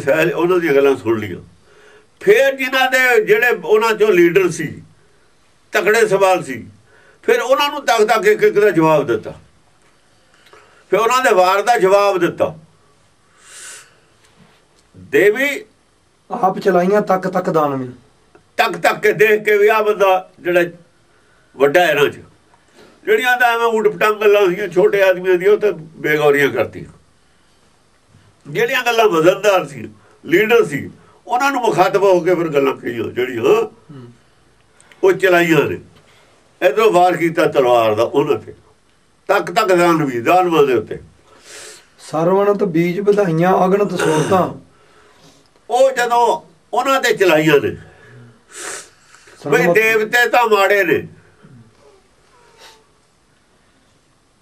ਸਹਿ ਉਹਨਾਂ ਦੀਆਂ ਗੱਲਾਂ ਸੁਣ ਲਈਆਂ। ਫਿਰ ਜਿਨ੍ਹਾਂ ਦੇ ਜਿਹੜੇ ਉਹਨਾਂ ਚੋਂ ਲੀਡਰ ਸੀ ਤਕੜੇ ਸਵਾਲ ਸੀ ਫਿਰ ਉਹਨਾਂ ਨੂੰ ਤੱਕ ਤੱਕ ਇੱਕ ਇੱਕ ਦਾ ਜਵਾਬ ਦਿੱਤਾ। ਫਿਰ ਉਹਨਾਂ ਦੇ ਵਾਰ ਦਾ ਜਵਾਬ ਦਿੱਤਾ। ਦੇਵੀ ਆਪ ਚਲਾਈਆਂ ਤੱਕ ਤੱਕ ਦਾਨਵੀ ਤੱਕ ਤੱਕ ਕੇ ਦੇਖ ਕੇ ਵੀ ਆ ਬੰਦਾ ਜਿਹੜਾ ਵੱਡਾ ਇਹਨਾਂ ਚ ਜਿਹੜੀਆਂ ਤਾਂ ਐਵੇਂ ਉਡ ਪਟੰਗ ਗੱਲਾਂ ਸੀਗੀਆਂ ਛੋਟੇ ਆਦਮੀਆਂ ਦੀਆਂ ਉਹ ਤਾਂ ਬੇਗੌਰੀਆਂ ਕਰਤੀ ਜਿਹੜੀਆਂ ਗੱਲਾਂ ਵਜ਼ਨਦਾਰ ਸੀ ਲੀਡਰ ਸੀ ਉਹਨਾਂ ਨੂੰ ਮੁਖਾਤਬ ਹੋ ਕੇ ਫਿਰ ਗੱਲਾਂ ਕਹੀਆਂ ਜਿਹੜੀਆਂ ਉਹ ਚਲਾਈਆਂ ਨੇ। ਇਧਰੋਂ ਵਾਰ ਕੀਤਾ ਤਲਵਾਰ ਦਾ ਉਹਨਾਂ ਤੇ। ਤੱਕ ਤੱਕ ਦਾਨਵੀ ਦਾਨਵਾਂ ਦੇ ਉੱਤੇ। ਸਰਵਣਤ ਬੀਜ ਵਧਾਈਆਂ ਅਗਣਤ ਸੋਤਾਂ ਉਹ ਜਦੋਂ ਉਹਨਾਂ ਤੇ ਚਲਾਈਆਂ ਨੇ ਬਈ ਦੇਵਤੇ ਤਾਂ ਮਾੜੇ ਨੇ।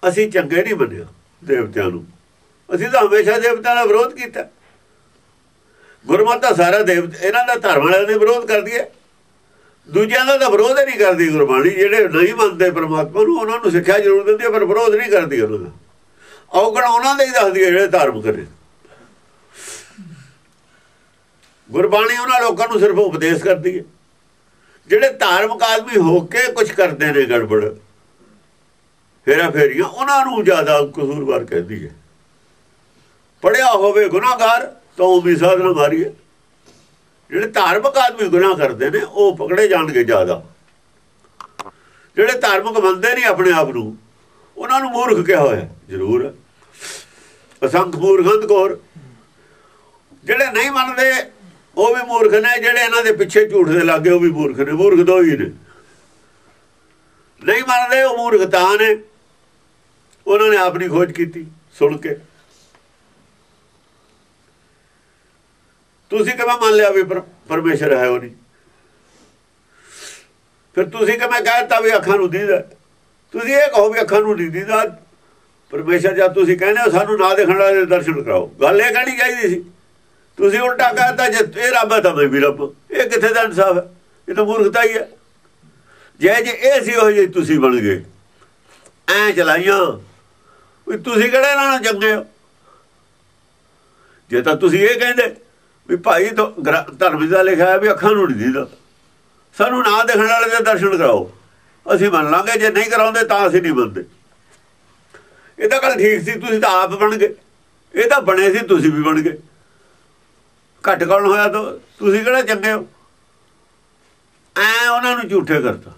ਅਸੀਂ ਚੰਗੇ ਨਹੀਂ ਮੰਨਿਆ ਦੇਵਤਿਆਂ ਨੂੰ। ਅਸੀਂ ਤਾਂ ਹਮੇਸ਼ਾ ਦੇਵਤਿਆਂ ਦਾ ਵਿਰੋਧ ਕੀਤਾ। ਗੁਰਮਤਿ ਤਾਂ ਸਾਰਾ ਦੇਵ, ਇਹਨਾਂ ਦਾ ਧਰਮ ਵਾਲਿਆਂ ਨੇ ਵਿਰੋਧ ਕਰਦੀ ਹੈ ਦੂਜਿਆਂ ਦਾ ਤਾਂ ਵਿਰੋਧ ਨਹੀਂ ਕਰਦੀ ਗੁਰਬਾਣੀ, ਜਿਹੜੇ ਨਹੀਂ ਮੰਨਦੇ ਪਰਮਾਤਮਾ ਨੂੰ, ਉਹਨਾਂ ਨੂੰ ਸਿੱਖਿਆ ਜ਼ਰੂਰ ਦਿੰਦੀ ਹੈ ਪਰ ਵਿਰੋਧ ਨਹੀਂ ਕਰਦੀ ਉਹਨਾਂ ਦਾ। ਔਗਣ ਉਹਨਾਂ ਦੇ ਹੀ ਦੱਸਦੀ ਹੈ ਜਿਹੜੇ ਧਾਰਮਿਕ ਨੇ ਗੁਰਬਾਣੀ ਉਹਨਾਂ ਲੋਕਾਂ ਨੂੰ ਸਿਰਫ ਉਪਦੇਸ਼ ਕਰਦੀ ਹੈ ਜਿਹੜੇ ਧਾਰਮਿਕ ਆਦਮੀ ਹੋ ਕੇ ਕੁਝ ਕਰਦੇ ਨੇ ਗੜਬੜ ਫੇਰਾ ਫੇਰੀਆਂ ਉਹਨਾਂ ਨੂੰ ਜ਼ਿਆਦਾ ਕਸੂਰਵਾਰ ਕਹਿੰਦੀ ਹੈ ਪੜਿਆ ਹੋਵੇ ਗੁਨਾਹਗਾਰ ਤਾਂ ਉਹ ਵੀ ਸਾਧਨਾ ਮਾਰੀ ਜਿਹੜੇ ਧਾਰਮਿਕ ਆਦਮੀ ਗੁਨਾਹ ਕਰਦੇ ਨੇ, ਉਹ ਪਕੜੇ ਜਾਣਗੇ ਜ਼ਿਆਦਾ। ਜਿਹੜੇ ਧਾਰਮਿਕ ਮੰਨਦੇ ਨਹੀਂ ਆਪਣੇ ਆਪ ਨੂੰ, ਉਹਨਾਂ ਨੂੰ ਮੂਰਖ ਕਿਹਾ ਹੋਇਆ। ਜ਼ਰੂਰ। ਹੈ ਮੂਰਖੰਦ ਕੋਰ। ਜਿਹੜੇ ਨਹੀਂ ਮੰਨਦੇ, ਉਹ ਵੀ ਮੂਰਖ ਨੇ। ਜਿਹੜੇ ਇਹਨਾਂ ਦੇ ਪਿੱਛੇ ਝੂਠ ਦੇ ਲੱਗੇ, ਉਹ ਵੀ ਮੂਰਖ ਨੇ। ਮੂਰਖ ਦੋ ਹੀ ਨੇ। ਨਹੀਂ ਮੰਨਦੇ, ਉਹ ਮੂਰਖ ਤਾਂ ਨੇ। ਉਹਨਾਂ ਨੇ ਆਪਣੀ ਖੋਜ ਕੀਤੀ, ਸੁਣ ਕੇ। ਤੁਸੀਂ ਕਿਵੇਂ ਮੰਨ ਲਿਆ ਵੀ ਪਰਮੇਸ਼ਰ ਹੈ ਉਹ ਨਹੀਂ? ਫਿਰ ਤੁਸੀਂ ਕਿਵੇਂ ਕਹਿਤਾ ਵੀ ਅੱਖਾਂ ਨੂੰ ਦੀਦਾ? ਤੁਸੀਂ ਇਹ ਕਹੋ ਵੀ ਅੱਖਾਂ ਨੂੰ ਨਹੀਂ ਦੀਦਾ। ਪਰਮੇਸ਼ਰ ਜਦ ਤੁਸੀਂ ਕਹਿੰਦੇ ਹੋ, ਸਾਨੂੰ ਨਾ ਦੇਖਣ ਵਾਲੇ ਦਰਸ਼ਨ ਕਰਾਓ। ਗੱਲ ਇਹ ਕਹਿਣੀ ਚਾਹੀਦੀ ਸੀ। ਤੁਸੀਂ ਉਲਟਾ ਕਹਤਾ ਜੇ ਇਹ ਰੱਬ ਹੈ ਤਾਂ ਮੈਂ ਵੀ ਰੱਬ। ਇਹ ਕਿੱਥੇ ਦਾ ਇਨਸਾਫ ਹੈ? ਇਹ ਤਾਂ ਮੂਰਖਤਾ ਹੀ ਹੈ। ਜੇ ਜੇ ਇਹ ਸੀ ਉਹ ਜੇ ਤੁਸੀਂ ਬਣ ਗਏ। ਐ ਚਲਾਈਆਂ। ਵੀ ਤੁਸੀਂ ਕਿਹੜੇ ਨਾਲ ਚੰਗੇ ਹੋ? ਜੇ ਤਾਂ ਤੁਸੀਂ ਇਹ ਕਹਿੰਦੇ ਵੀ ਭਾਈ ਧਰਮ ਦਾ ਲਿਖਿਆ ਹੈ ਵੀ ਅੱਖਾਂ ਨੂੰ ਨਹੀਂ ਦੀਦਾ। ਸਾਨੂੰ ਨਾ ਦੇਖਣ ਵਾਲੇ ਦੇ ਦਰਸ਼ਨ ਕਰਾਓ। ਅਸੀਂ ਮੰਨ ਲਾਂਗੇ, ਜੇ ਨਹੀਂ ਕਰਾਉਂਦੇ ਤਾਂ ਅਸੀਂ ਨਹੀਂ ਮੰਨਦੇ। ਇਹ ਤਾਂ ਗੱਲ ਠੀਕ ਸੀ, ਤੁਸੀਂ ਤਾਂ ਆਪ ਬਣ ਗਏ। ਇਹ ਤਾਂ ਬਣੇ ਸੀ, ਤੁਸੀਂ ਵੀ ਬਣ ਗਏ। ਘੱਟ ਕੌਣ ਹੋਇਆ ਤਾਂ? ਤੁਸੀਂ ਕਿਹੜਾ ਚੰਗੇ ਹੋ? ਐ ਉਹਨਾਂ ਨੂੰ ਝੂਠੇ ਕਰਤਾ।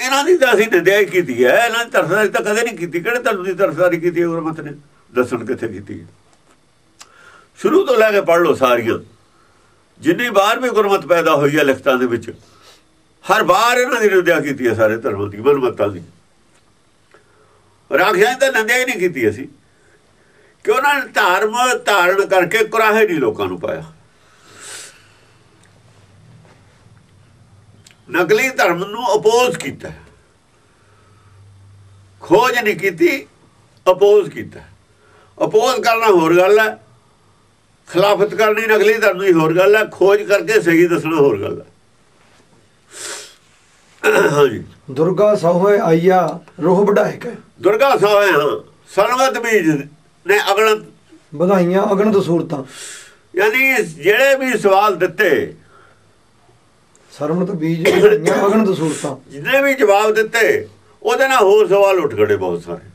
ਇਹਨਾਂ ਦੀ ਤਾਂ ਅਸੀਂ ਨਿੰਦਿਆ ਕੀਤੀ ਹੈ। ਇਹਨਾਂ ਦੀ ਤਰਫਦਾਰੀ ਤਾਂ ਕਦੇ ਨਹੀਂ ਕੀਤੀ। ਕਿਹੜੇ ਤੁਹਾਨੂੰ ਦੀ ਤਰਫਦਾਰੀ ਕੀਤੀ ਹੈ, ਗੁਰਮਤ ਨੇ? ਦੱਸਣ ਕਿੱਥੇ ਕੀਤੀ ਹੈ? ਸ਼ੁਰੂ ਤੋਂ ਲੈ ਕੇ ਪੜ੍ਹ ਲਓ ਸਾਰੀਆਂ। ਜਿੰਨੀ ਵਾਰ ਵੀ ਗੁਰਮਤ ਪੈਦਾ ਹੋਈ ਹੈ ਲਿਖਤਾਂ ਦੇ ਵਿੱਚ, ਹਰ ਵਾਰ ਇਹਨਾਂ ਦੀ ਨਿੰਦਿਆ ਕੀਤੀ ਹੈ ਸਾਰੇ ਧਰਮਾਂ ਦੀ ਮਨਮਤਾਂ ਦੀ। ਰਾਖਿਆਂ ਤਾਂ ਨਿੰਦਿਆ ਹੀ ਨਹੀਂ ਕੀਤੀ ਅਸੀਂ। ਕਿ ਉਹਨਾਂ ਨੇ ਧਰਮ ਧਾਰਨ ਕਰਕੇ ਕੁਰਾਹੇ ਨਹੀਂ ਲੋਕਾਂ ਨੂੰ ਪਾਇਆ। ਨਕਲੀ ਧਰਮ ਨੂੰ ਅਪੋਜ਼ ਕੀਤਾ ਖੋਜ ਨਹੀਂ ਕੀਤੀ ਅਪੋਜ਼ ਕੀਤਾ ਅਪੋਜ਼ ਕਰਨਾ ਹੋਰ ਗੱਲ ਹੈ। ਖਿਲਾਫਤ ਕਰਨੀ ਨਕਲੀ ਧਰਮ ਦੀ ਹੋਰ ਗੱਲ ਹੈ ਖੋਜ ਕਰਕੇ ਸਹੀ ਦੱਸਣਾ ਹੋਰ ਗੱਲ ਹੈ। ਹਾਂਜੀ। ਦੁਰਗਾ ਸੋਹੇ ਆਇਆ ਰੋਹ ਵਢਾਇ ਕੇ ਦੁਰਗਾ ਸੋਹੇ ਹਾਂ ਸਰਵਤ ਬੀਜ ਨੇ ਅਗਣ ਵਧਾਈਆਂ ਅਗਣਤ ਸੂਰਤਾਂ। ਯਾਨੀ ਜਿਹੜੇ ਵੀ ਸਵਾਲ ਦਿੱਤੇ ਸਰਵਣਤ ਬੀਜ ਅਗਣਤ ਸੂਰਤਾਂ। ਜਿਹਨੇ ਵੀ ਜਵਾਬ ਦਿੱਤੇ ਉਹਦੇ ਨਾਲ ਹੋਰ ਸਵਾਲ ਉੱਠ ਖੜੇ ਬਹੁਤ ਸਾਰੇ।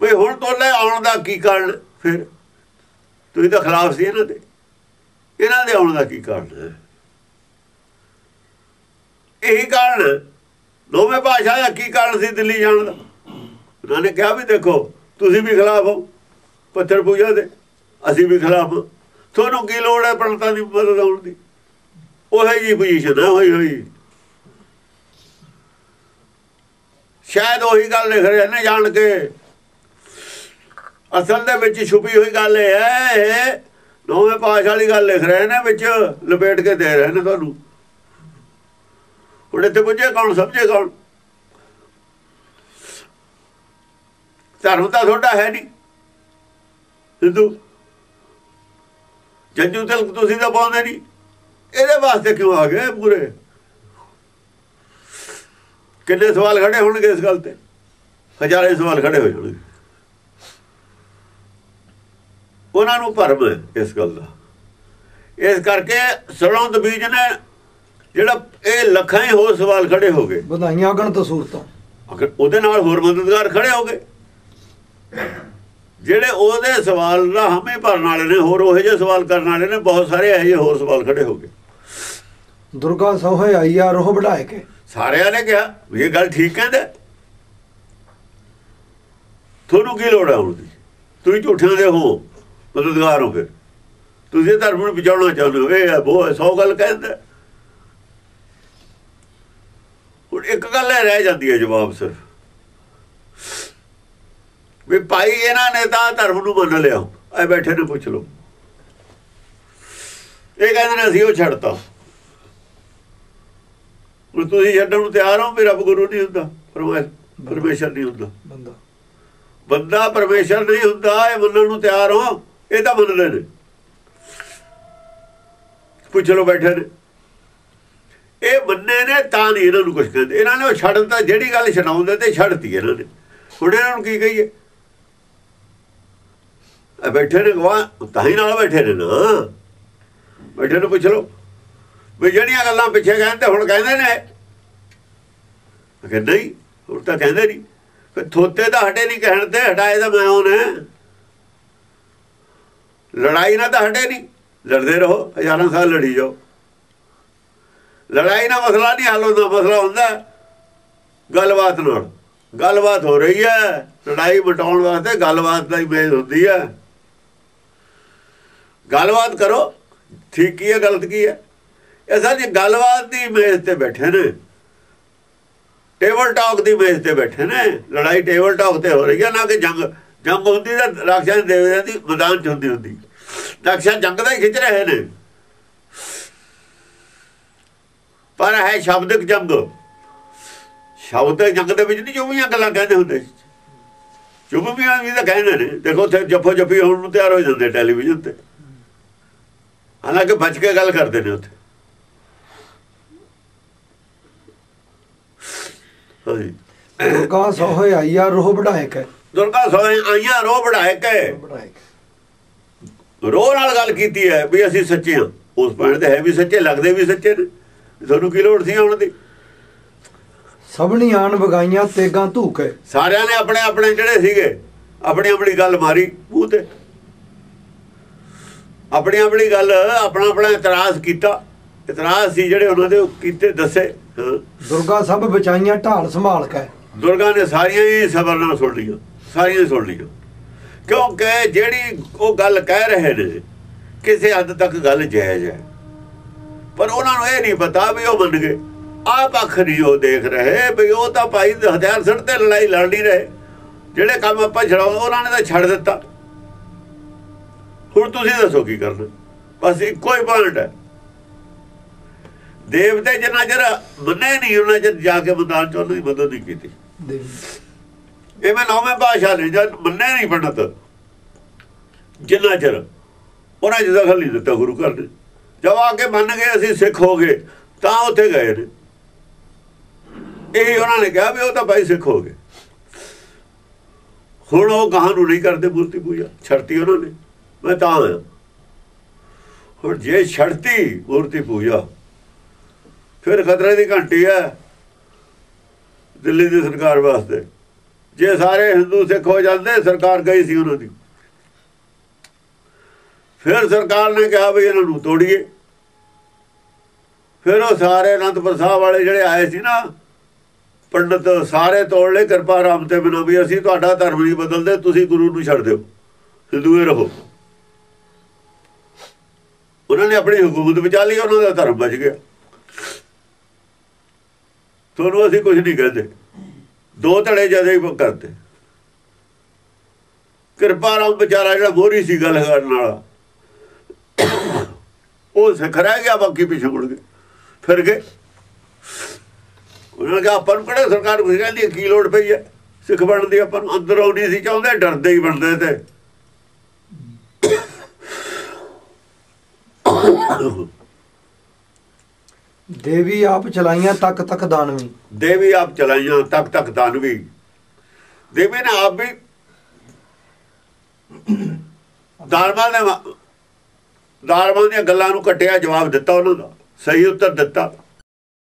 ਬਈ ਹੁਣ ਤੋਂ ਆਉਣ ਦਾ ਕੀ ਕਾਰਨ? ਫਿਰ ਤੁਸੀਂ ਤਾਂ ਖਿਲਾਫ ਸੀ ਇਹਨਾਂ ਦੇ। ਇਹਨਾਂ ਦੇ ਆਉਣ ਦਾ ਕੀ ਕਾਰਨ ਹੈ? ਇਹੀ ਕਾਰਨ ਦੋਵੇਂ ਭਾਸ਼ਾ ਦਾ ਕੀ ਕਾਰਨ ਸੀ ਦਿੱਲੀ ਜਾਣ ਦਾ? ਉਹਨਾਂ ਨੇ ਕਿਹਾ ਵੀ ਦੇਖੋ, ਤੁਸੀਂ ਵੀ ਖਿਲਾਫ ਹੋ ਪੱਥਰ ਪੂਜਾ ਦੇ। ਅਸੀਂ ਵੀ ਖਿਲਾਫ ਹਾਂ। ਤੁਹਾਨੂੰ ਕੀ ਲੋੜ ਹੈ ਪੰਡਤਾਂ ਦੀ ਮਦਦ ਆਉਣ ਦੀ? ਉਹ ਹੈ ਜੀ ਪੋਜੀਸ਼ਨ ਹੈ ਹੋਈ ਹੋਈ ਸ਼ਾਇਦ ਉਹੀ ਗੱਲ ਲਿਖ ਰਹੇ ਨੇ ਜਾਣ ਕੇ। ਅਸਲ ਦੇ ਵਿੱਚ ਛੁਪੀ ਹੋਈ ਗੱਲ ਇਹ ਹੈ ਨੌਵੇਂ ਪਾਸ਼ ਵਾਲੀ ਗੱਲ ਲਿਖ ਰਹੇ ਨੇ, ਵਿੱਚ ਲਪੇਟ ਕੇ ਦੇ ਰਹੇ ਨੇ ਤੁਹਾਨੂੰ। ਹੁਣ ਇੱਥੇ ਪੁੱਛੇ ਕੌਣ, ਸਮਝੇ ਕੌਣ? ਧਰਮ ਤਾਂ ਤੁਹਾਡਾ ਹੈ ਨਹੀਂ। ਹਿੰਦੂ ਜੰਜੂ ਤਿਲਕ ਤੁਸੀਂ ਤਾਂ ਪਾਉਂਦੇ ਨਹੀਂ। ਇਹਦੇ ਵਾਸਤੇ ਕਿਉਂ ਆ ਗਏ ਪੂਰੇ? ਕਿੰਨੇ ਸਵਾਲ ਖੜੇ ਹੋਣਗੇ ਇਸ ਗੱਲ ਤੇ? ਹਜ਼ਾਰੇ ਸਵਾਲ ਖੜੇ ਹੋ ਜਾਣਗੇ। ਉਹਨਾਂ ਨੂੰ ਭਰਮ ਹੈ ਇਸ ਗੱਲ ਦਾ। ਇਸ ਕਰਕੇ ਸਲੌਂਦ ਬੀਜ ਨੇ ਜਿਹੜਾ ਇਹ ਲੱਖਾਂ ਹੀ ਹੋਰ ਸਵਾਲ ਖੜੇ ਹੋ ਗਏ। ਵਧਾਈਆਂ ਅਗਣਤ ਸੂਰਤਾਂ। ਅਗਰ ਉਹਦੇ ਨਾਲ ਹੋਰ ਮਦਦਗਾਰ ਖੜੇ ਹੋ ਗਏ। ਜਿਹੜੇ ਉਹਦੇ ਸਵਾਲ ਦਾ ਹਮੇ ਭਰਨ ਵਾਲੇ ਨੇ ਹੋਰ ਉਹੋ ਜਿਹੇ ਸਵਾਲ ਕਰਨ ਵਾਲੇ ਨੇ ਬਹੁਤ ਸਾਰੇ ਇਹੋ ਜਿਹੇ ਹੋਰ ਸਵਾਲ ਖੜੇ ਹੋ ਗਏ। ਦੁਰਗਾ ਸੋਹੇ ਆਈਆ ਰੋਹ ਵਧਾਇ ਕੇ। ਸਾਰਿਆਂ ਨੇ ਕਿਹਾ ਵੀ ਇਹ ਗੱਲ ਠੀਕ ਕਹਿੰਦਾ। ਤੁਹਾਨੂੰ ਕੀ ਲੋੜ ਹੈ ਹੁਣ ਦੀ? ਤੁਸੀਂ ਝੂਠਿਆਂ ਦੇ ਹੋ। ਮਦਦਗਾਰ ਹੋ ਫਿਰ। ਤੁਸੀਂ ਧਰਮ ਨੂੰ ਬਚਾਉਣਾ ਚਾਹੁੰਦੇ ਹੋ। ਇਹ ਉਹ ਹੈ ਸੌ ਗੱਲ ਕਹਿੰਦਾ ਹੁਣ ਇੱਕ ਗੱਲ ਹੈ ਰਹਿ ਜਾਂਦੀ ਹੈ ਜਵਾਬ ਸਿਰਫ। ਵੀ ਭਾਈ ਇਹਨਾਂ ਨੇ ਤਾਂ ਧਰਮ ਨੂੰ ਮੰਨ ਲਿਆ। ਐ ਬੈਠੇ ਨੇ ਪੁੱਛ ਲਓ। ਇਹ ਕਹਿੰਦੇ ਨੇ ਅਸੀਂ ਉਹ ਛੱਡਤਾ। ਹੁਣ ਤੁਸੀਂ ਛੱਡਣ ਨੂੰ ਤਿਆਰ ਹੋ ਵੀ ਰੱਬ ਗੁਰੂ ਨਹੀਂ ਹੁੰਦਾ। ਪਰਮੇ- ਪਰਮੇਸ਼ਰ ਨਹੀਂ ਹੁੰਦਾ। ਬੰਦਾ। ਬੰਦਾ ਪਰਮੇਸ਼ਰ ਨਹੀਂ ਹੁੰਦਾ ਇਹ ਮੰਨਣ ਨੂੰ ਤਿਆਰ ਹੋ। ਇਹ ਤਾਂ ਮੰਨਦੇ ਨੇ। ਪੁੱਛ ਲਓ ਬੈਠੇ ਨੇ। ਇਹ ਮੰਨੇ ਨੇ ਤਾਂ ਨਹੀਂ ਇਹਨਾਂ ਨੂੰ ਕੁਝ ਕਹਿੰਦੇ। ਇਹਨਾਂ ਨੇ ਉਹ ਛੱਡ ਦਿੱਤਾ, ਜਿਹੜੀ ਗੱਲ ਛਡਾਉਂਦੇ ਤੇ ਛੱਡਤੀ ਇਹਨਾਂ ਨੇ। ਹੁਣ ਇਹਨਾਂ ਨੂੰ ਕੀ ਕਹੀਏ? ਆ ਬੈਠੇ ਨੇ ਗਵਾ ਤਾਂ ਹੀ ਨਾਲ ਬੈਠੇ ਨੇ ਨਾ। ਬੈਠੇ ਨੂੰ, ਪੁੱਛ ਲਓ। ਵੀ ਜਿਹੜੀਆਂ ਗੱਲਾਂ ਪਿੱਛੇ ਕਹਿੰਦੇ ਹੁਣ ਕਹਿੰਦੇ ਨੇ। ਕਿ ਨਹੀਂ, ਹੁਣ ਤਾਂ ਕਹਿੰਦੇ ਨਹੀਂ। ਥੋਤੇ ਤਾਂ ਹਟੇ ਨਹੀਂ ਕਹਿਣ ਤੇ, ਹਟਾਏ ਤਾਂ ਮੈਂ ਉਹਨੇ ਲੜਾਈ ਨਾਲ ਤਾਂ ਹਟੇ ਨਹੀਂ। ਲੜਦੇ ਰਹੋ, ਹਜ਼ਾਰਾਂ ਸਾਲ ਲੜੀ ਜਾਓ। ਲੜਾਈ ਨਾਲ ਮਸਲਾ ਨਹੀਂ ਹੱਲ ਹੁੰਦਾ, ਮਸਲਾ ਹੁੰਦਾ ਗੱਲਬਾਤ ਨਾਲ। ਗੱਲਬਾਤ ਹੋ ਰਹੀ ਹੈ, ਲੜਾਈ ਮਟਾਉਣ ਵਾਸਤੇ ਗੱਲਬਾਤ ਦਾ ਹੀ ਮੇਜ਼ ਹੁੰਦੀ ਹੈ। ਗੱਲਬਾਤ ਕਰੋ, ਠੀਕ ਕੀ ਹੈ, ਗਲਤ ਕੀ ਹੈ। ਇਹ ਸਾਡੀ ਗੱਲਬਾਤ ਦੀ ਮੇਜ਼ ਤੇ ਬੈਠੇ ਨੇ। ਟੇਬਲ ਟਾਕ ਦੀ ਮੇਜ਼ ਤੇ ਬੈਠੇ ਨੇ। ਲੜਾਈ ਟੇਬਲ ਟਾਕ ਤੇ ਹੋ ਰਹੀ ਹੈ, ਨਾ ਕਿ ਜੰਗ ਜੰਗ ਹੁੰਦੀ ਤਾਂ ਰਾਖਸ਼ਾਂ ਦੇ ਦੇਵਿਆਂ ਦੀ ਮੈਦਾਨ ਚ ਹੁੰਦੀ ਹੁੰਦੀ। ਰਾਖਸ਼ਾਂ ਜੰਗ ਦਾ ਹੀ ਖਿੱਚ ਰਹੇ ਨੇ। ਪਰ ਹੈ ਸ਼ਬਦਿਕ ਜੰਗ ਸ਼ਬਦ ਜੰਗ ਦੇ ਵਿੱਚ ਨਹੀਂ ਚੁਬੀਆਂ ਗੱਲਾਂ ਕਹਿੰਦੇ ਹੁੰਦੇ। ਚੁਬੀਆਂ ਵੀ ਤਾਂ ਕਹਿੰਦੇ ਨੇ। ਦੇਖੋ ਉੱਥੇ ਜੱਫੋ ਜੱਫੀ ਹੋਣ ਨੂੰ ਤਿਆਰ ਹੋ ਜਾਂਦੇ ਟੈਲੀਵਿਜ਼ਨ ਤੇ। ਹਾਲਾਂਕਿ ਬਚ ਕੇ ਗੱਲ ਕਰਦੇ ਨੇ ਉੱਥੇ। ਹਾਂਜੀ। ਦੁਰਗਾ ਸੋਹੇ ਆਈਆ ਰੋਹ ਵਧਾਇ ਕੇ ਦੁਰਗਾ ਸੋਏ ਆਈਆਂ ਰੋ ਬੜਾਏ ਕੇ। ਰੋ ਨਾਲ ਗੱਲ ਕੀਤੀ ਹੈ ਵੀ ਅਸੀਂ ਸੱਚੇ ਹਾਂ। ਉਸ ਪੁਆਇੰਟ ਤੇ ਹੈ ਵੀ ਸੱਚੇ ਲੱਗਦੇ ਵੀ ਸੱਚੇ ਨੇ। ਤੁਹਾਨੂੰ ਕੀ ਲੋੜ ਸੀ ਆਉਣ ਦੀ? ਸਭਨੀ ਆਣ ਵਗਾਈਆਂ ਤੇਗਾਂ ਧੂਕੇ। ਸਾਰਿਆਂ ਨੇ ਆਪਣੇ ਆਪਣੇ ਜਿਹੜੇ ਸੀਗੇ ਆਪਣੀ ਆਪਣੀ ਗੱਲ ਮਾਰੀ ਮੂੰਹ ਤੇ। ਆਪਣੀ ਆਪਣੀ ਗੱਲ ਆਪਣਾ ਆਪਣਾ ਇਤਰਾਜ਼ ਕੀਤਾ। ਇਤਰਾਜ਼ ਸੀ ਜਿਹੜੇ ਉਹਨਾਂ ਦੇ ਕੀਤੇ ਦੱਸੇ। ਦੁਰਗਾ ਸਭ ਬਚਾਈਆਂ ਢਾਲ ਸੰਭਾਲ ਕੇ। ਦੁਰਗਾ ਨੇ ਸਾਰੀਆਂ ਹੀ ਸਬਰ ਨਾਲ ਸੁਣ ਲਈਆਂ। ਸਾਰੀਆਂ ਹੀ ਸੁਣ ਲਈਆਂ ਕਿਉਂਕਿ ਜਿਹੜੀ ਉਹ ਗੱਲ ਕਹਿ ਰਹੇ ਨੇ, ਕਿਸੇ ਹੱਦ ਤੱਕ ਗੱਲ ਜਾਇਜ਼ ਹੈ। ਪਰ ਉਹਨਾਂ ਨੂੰ ਇਹ ਨਹੀਂ ਪਤਾ ਵੀ ਉਹ ਮੰਨ ਗਏ। ਆਹ ਪੱਖ ਉਹ ਦੇਖ ਰਹੇ ਵੀ ਉਹ ਤਾਂ ਭਾਈ ਹਥਿਆਰ ਸੜ ਤੇ ਲੜਾਈ ਲੜ ਨਹੀਂ ਰਹੇ। ਜਿਹੜੇ ਕੰਮ ਆਪਾਂ ਛਡਾਉਂ ਉਹਨਾਂ ਨੇ ਤਾਂ ਛੱਡ ਦਿੱਤਾ। ਹੁਣ ਤੁਸੀਂ ਦੱਸੋ ਕੀ ਕਰਨਾ। ਬਸ ਇੱਕੋ ਹੀ ਪੁਆਇੰਟ ਹੈ। ਦੇਵਤੇ ਜਿੰਨਾ ਚਿਰ ਮੰਨੇ ਨਹੀਂ, ਉਹਨਾਂ ਚਿਰ ਜਾ ਕੇ ਮੈਦਾਨ ਚ ਉਹਨਾਂ ਦੀ ਮਦਦ ਨਹੀਂ ਕੀਤੀ। ਦੇਵੀ ਇਹ ਮੈਂ ਨੌਵੇਂ ਭਾਸ਼ਾ ਲਈ ਜਦ ਮੰਨੇ ਨਹੀਂ ਪੰਡਤ। ਜਿੰਨਾ ਚਿਰ ਉਹਨਾਂ ਜਿਹਦਾ ਦਖਲ ਨਹੀਂ ਦਿੱਤਾ ਗੁਰੂ ਘਰ ਨੇ। ਜਦ ਆ ਕੇ ਮੰਨ ਗਏ ਅਸੀਂ ਸਿੱਖ ਹੋ ਗਏ, ਤਾਂ ਉੱਥੇ ਗਏ ਨੇ। ਇਹ ਉਹਨਾਂ ਨੇ ਕਿਹਾ ਵੀ ਉਹ ਤਾਂ ਭਾਈ ਸਿੱਖ ਹੋ ਗਏ। ਹੁਣ ਉਹ ਗਾਹਾਂ ਨੂੰ ਨਹੀਂ ਕਰਦੇ ਮੂਰਤੀ ਪੂਜਾ? ਛੜਤੀ ਉਹਨਾਂ ਨੇ। ਮੈਂ ਤਾਂ ਆਇਆ। ਹੁਣ ਜੇ ਛੜਤੀ ਮੂਰਤੀ ਪੂਜਾ, ਫਿਰ ਖਤਰੇ ਦੀ ਘੰਟੀ ਹੈ ਦਿੱਲੀ ਦੀ ਸਰਕਾਰ ਵਾਸਤੇ। ਜੇ ਸਾਰੇ ਹਿੰਦੂ ਸਿੱਖ ਹੋ ਜਾਂਦੇ, ਸਰਕਾਰ ਗਈ ਸੀ ਉਹਨਾਂ ਦੀ। ਫਿਰ ਸਰਕਾਰ ਨੇ ਕਿਹਾ ਵੀ ਇਹਨਾਂ ਨੂੰ ਤੋੜੀਏ। ਫਿਰ ਉਹ ਸਾਰੇ ਅਨੰਦਪੁਰ ਸਾਹਿਬ ਵਾਲੇ ਜਿਹੜੇ ਆਏ ਸੀ ਨਾ, ਪੰਡਤ ਸਾਰੇ ਤੋੜ ਲਏ, ਕਿਰਪਾ ਰਾਮ ਤੇ ਬਿਨਾਂ ਵੀ ਅਸੀਂ ਤੁਹਾਡਾ ਧਰਮ ਨਹੀਂ ਬਦਲਦੇ, ਤੁਸੀਂ ਗੁਰੂ ਨੂੰ ਛੱਡ ਦਿਓ, ਹਿੰਦੂਏ ਰਹੋ। ਉਹਨਾਂ ਨੇ ਆਪਣੀ ਹਕੂਮਤ ਬਚਾ ਲਈ, ਉਹਨਾਂ ਦਾ ਧਰਮ ਬਚ ਗਿਆ। ਤੁਹਾਨੂੰ ਅਸੀਂ ਕੁਝ ਨਹੀਂ ਕਹਿੰਦੇ। ਦੋ ਧੜੇ ਜਦੇ ਹੀ ਕਰਦੇ। ਕਿਰਪਾ ਰਾਮ ਵਿਚਾਰਾ ਜਿਹੜਾ ਮੋਰੀ ਸੀ ਗੱਲ ਕਰਨ ਵਾਲਾ। ਉਹ ਸਿੱਖ ਰਹਿ ਗਿਆ, ਬਾਕੀ ਪਿੱਛੇ ਮੁੜ ਗਏ ਫਿਰ ਗਏ। ਉਹਨਾਂ ਨੇ ਆਪਾਂ ਨੂੰ ਕਿਹੜਾ ਸਰਕਾਰ ਕੁਝ ਕਹਿੰਦੀ ਕੀ ਲੋੜ ਪਈ ਹੈ? ਸਿੱਖ ਬਣਨ ਦੀ ਆਪਾਂ ਨੂੰ। ਅੰਦਰੋਂ ਨਹੀਂ ਸੀ ਚਾਹੁੰਦੇ ਡਰਦੇ ਹੀ ਬਣਦੇ ਤੇ। ਦੇਵੀ ਆਪ ਚਲਾਈਆਂ ਤੱਕ ਤੱਕ ਦਾਨਵੀ ਦੇਵੀ ਆਪ ਚਲਾਈਆਂ ਤੱਕ ਤੱਕ ਦਾਨਵੀ ਦੇਵੀ ਨੇ ਆਪ ਵੀ ਦਾਰਮਾਂ ਦੇ ਦਾਰਮਾਂ ਦੀਆਂ ਗੱਲਾਂ ਨੂੰ ਕੱਟਿਆ ਜਵਾਬ ਦਿੱਤਾ ਉਹਨਾਂ ਦਾ। ਸਹੀ ਉੱਤਰ ਦਿੱਤਾ।